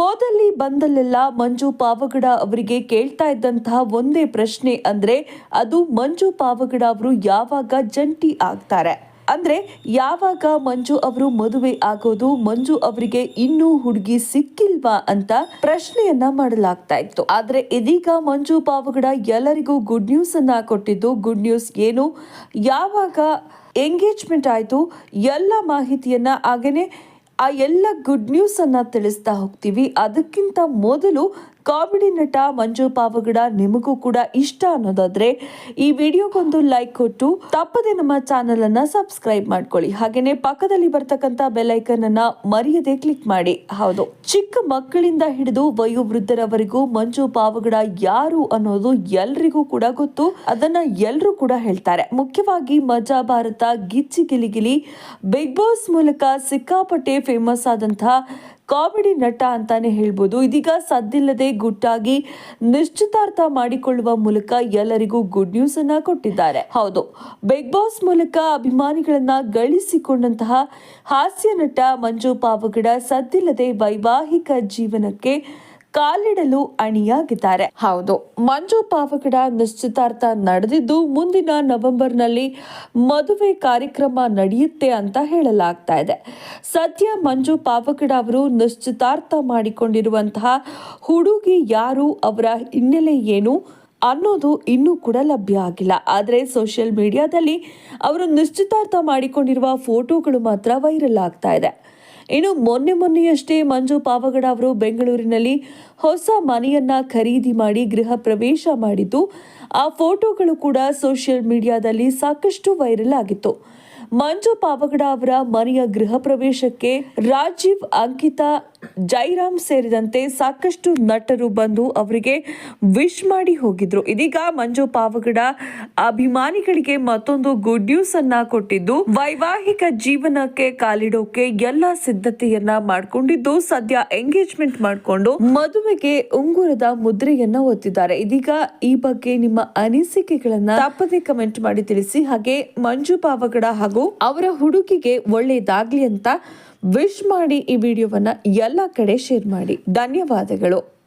ಹೋದಲ್ಲಿ ಬಂದಲ್ಲೆಲ್ಲ ಮಂಜು ಪಾವಗಡ ಅವರಿಗೆ ಕೇಳ್ತಾ ಇದ್ದಂತಹ ಒಂದೇ ಪ್ರಶ್ನೆ ಅಂದ್ರೆ, ಅದು ಮಂಜು ಪಾವಗಡ ಅವರು ಯಾವಾಗ ಜಂಟಿ ಆಗ್ತಾರೆ? ಅಂದ್ರೆ, ಯಾವಾಗ ಮಂಜು ಅವರು ಮದುವೆ ಆಗೋದು, ಮಂಜು ಅವರಿಗೆ ಇನ್ನೂ ಹುಡುಗಿ ಸಿಕ್ಕಿಲ್ವಾ ಅಂತ ಪ್ರಶ್ನೆಯನ್ನ ಮಾಡಲಾಗ್ತಾ ಇತ್ತು. ಆದ್ರೆ, ಇದೀಗ ಮಂಜು ಪಾವಗಡ ಎಲ್ಲರಿಗೂ ಗುಡ್ ನ್ಯೂಸ್ ಅನ್ನ ಕೊಟ್ಟಿದ್ದು. ಗುಡ್ ನ್ಯೂಸ್ ಏನು? ಯಾವಾಗ ಎಂಗೇಜ್ಮೆಂಟ್ ಆಯ್ತು? ಎಲ್ಲ ಮಾಹಿತಿಯನ್ನ ಹಾಗೇನೆ ಆ ಎಲ್ಲ ಗುಡ್ ನ್ಯೂಸನ್ನು ತಿಳಿಸ್ತಾ ಹೋಗ್ತೀವಿ. ಅದಕ್ಕಿಂತ ಮೊದಲು ಕಾಮಿಡಿ ನಟ ಮಂಜು ಪಾವಗಡ ನಿಮಗೂ ಕೂಡ ಇಷ್ಟ ಅನ್ನೋದಾದ್ರೆ ಈ ವಿಡಿಯೋಗೊಂದು ಲೈಕ್ ಕೊಟ್ಟು ತಪ್ಪದೆ ನಮ್ಮ ಚಾನೆಲ್ ಅನ್ನ ಸಬ್ಸ್ಕ್ರೈಬ್ ಮಾಡ್ಕೊಳ್ಳಿ. ಹಾಗೇನೆ ಪಕ್ಕದಲ್ಲಿ ಬರ್ತಕ್ಕಂತ ಬೆಲ್ ಐಕನ್ ಅನ್ನ ಮರೆಯದೆ ಕ್ಲಿಕ್ ಮಾಡಿ. ಹೌದು. ಚಿಕ್ಕ ಮಕ್ಕಳಿಂದ ಹಿಡಿದು ವಯೋವೃದ್ಧರವರೆಗೂ ಮಂಜು ಪಾವಗಡ ಯಾರು ಅನ್ನೋದು ಎಲ್ರಿಗೂ ಕೂಡ ಗೊತ್ತು. ಅದನ್ನ ಎಲ್ರು ಕೂಡ ಹೇಳ್ತಾರೆ. ಮುಖ್ಯವಾಗಿ ಮಜಾ ಭಾರತ ಗಿಚ್ಚಿ ಗಿಲಿಗಿಲಿ ಬಿಗ್ ಬಾಸ್ ಮೂಲಕ ಸಿಕ್ಕಾಪಟ್ಟೆ ಫೇಮಸ್ ಆದಂತಹ ಕಾಮಿಡಿ ನಟ ಅಂತಾನೆ ಹೇಳ್ಬೋದು. ಇದೀಗ ಸದ್ದಿಲ್ಲದೆ ಗುಟ್ಟಾಗಿ ನಿಶ್ಚಿತಾರ್ಥ ಮಾಡಿಕೊಳ್ಳುವ ಮೂಲಕ ಎಲ್ಲರಿಗೂ ಗುಡ್ ನ್ಯೂಸ್ ಅನ್ನ ಕೊಟ್ಟಿದ್ದಾರೆ. ಹೌದು ಬಿಗ್ ಬಾಸ್ ಮೂಲಕ ಅಭಿಮಾನಿಗಳನ್ನ ಗಳಿಸಿಕೊಂಡಂತಹ ಹಾಸ್ಯ ನಟ ಮಂಜು ಪಾವಗಡ ಸದ್ದಿಲ್ಲದೆ ವೈವಾಹಿಕ ಜೀವನಕ್ಕೆ ಕಾಲಿಡಲು ಅಣಿಯಾಗಿದ್ದಾರೆ. ಹೌದು, ಮಂಜು ಪಾವಗಡ ನಿಶ್ಚಿತಾರ್ಥ ನಡೆದಿದ್ದು ಮುಂದಿನ ನವೆಂಬರ್ನಲ್ಲಿ ಮದುವೆ ಕಾರ್ಯಕ್ರಮ ನಡೆಯುತ್ತೆ ಅಂತ ಹೇಳಲಾಗ್ತಾ ಇದೆ. ಸದ್ಯ ಮಂಜು ಪಾವಗಡ ಅವರು ನಿಶ್ಚಿತಾರ್ಥ ಮಾಡಿಕೊಂಡಿರುವಂತಹ ಹುಡುಗಿ ಯಾರು, ಅವರ ಹಿನ್ನೆಲೆ ಏನು ಅನ್ನೋದು ಇನ್ನೂ ಕೂಡ ಲಭ್ಯ ಆಗಿಲ್ಲ. ಆದರೆ ಸೋಷಿಯಲ್ ಮೀಡಿಯಾದಲ್ಲಿ ಅವರು ನಿಶ್ಚಿತಾರ್ಥ ಮಾಡಿಕೊಂಡಿರುವ ಫೋಟೋಗಳು ಮಾತ್ರ ವೈರಲ್ ಆಗ್ತಾ ಇದೆ. ಇನ್ನು ಮೊನ್ನೆ ಮೊನ್ನೆಯಷ್ಟೇ ಮಂಜು ಪಾವಗಡ ಅವರು ಬೆಂಗಳೂರಿನಲ್ಲಿ ಹೊಸ ಮನೆಯನ್ನ ಖರೀದಿ ಮಾಡಿ ಗೃಹ ಪ್ರವೇಶ ಮಾಡಿದ್ದು, ಆ ಫೋಟೋಗಳು ಕೂಡ ಸೋಷಿಯಲ್ ಮೀಡಿಯಾದಲ್ಲಿ ಸಾಕಷ್ಟು ವೈರಲ್ ಆಗಿತ್ತು. ಮಂಜು ಪಾವಗಡ ಅವರ ಮನೆಯ ಗೃಹ ಪ್ರವೇಶಕ್ಕೆ ರಾಜೀವ್ ಅಂಕಿತಾ ಜೈರಾಮ್ ಸೇರಿದಂತೆ ಸಾಕಷ್ಟು ನಟರು ಬಂದು ಅವರಿಗೆ ವಿಶ್ ಮಾಡಿ ಹೋಗಿದ್ರು. ಇದೀಗ ಮಂಜು ಪಾವಗಡ ಅಭಿಮಾನಿಗಳಿಗೆ ಮತ್ತೊಂದು ಗುಡ್ ನ್ಯೂಸ್ ಅನ್ನ ಕೊಟ್ಟಿದ್ದು, ವೈವಾಹಿಕ ಜೀವನಕ್ಕೆ ಕಾಲಿಡೋಕೆ ಎಲ್ಲ ಸಿದ್ಧತೆಯನ್ನ ಮಾಡಿಕೊಂಡಿದ್ದು, ಸದ್ಯ ಎಂಗೇಜ್ಮೆಂಟ್ ಮಾಡಿಕೊಂಡು ಮದುವೆಗೆ ಉಂಗುರದ ಮುದ್ರೆಯನ್ನ ಒತ್ತಿದ್ದಾರೆ. ಇದೀಗ ಈ ಬಗ್ಗೆ ನಿಮ್ಮ ಅನಿಸಿಕೆಗಳನ್ನ ತಪ್ಪದೆ ಕಮೆಂಟ್ ಮಾಡಿ ತಿಳಿಸಿ. ಹಾಗೆ ಮಂಜು ಪಾವಗಡ ಹಾಗೂ ಅವರ ಹುಡುಗಿಗೆ ಒಳ್ಳೆಯದಾಗ್ಲಿ ಅಂತ ವಿಶ್ ಮಾಡಿ ಈ ವಿಡಿಯೋವನ್ನ ಎಲ್ಲ ಕಡೆ ಶೇರ್ ಮಾಡಿ. ಧನ್ಯವಾದಗಳು.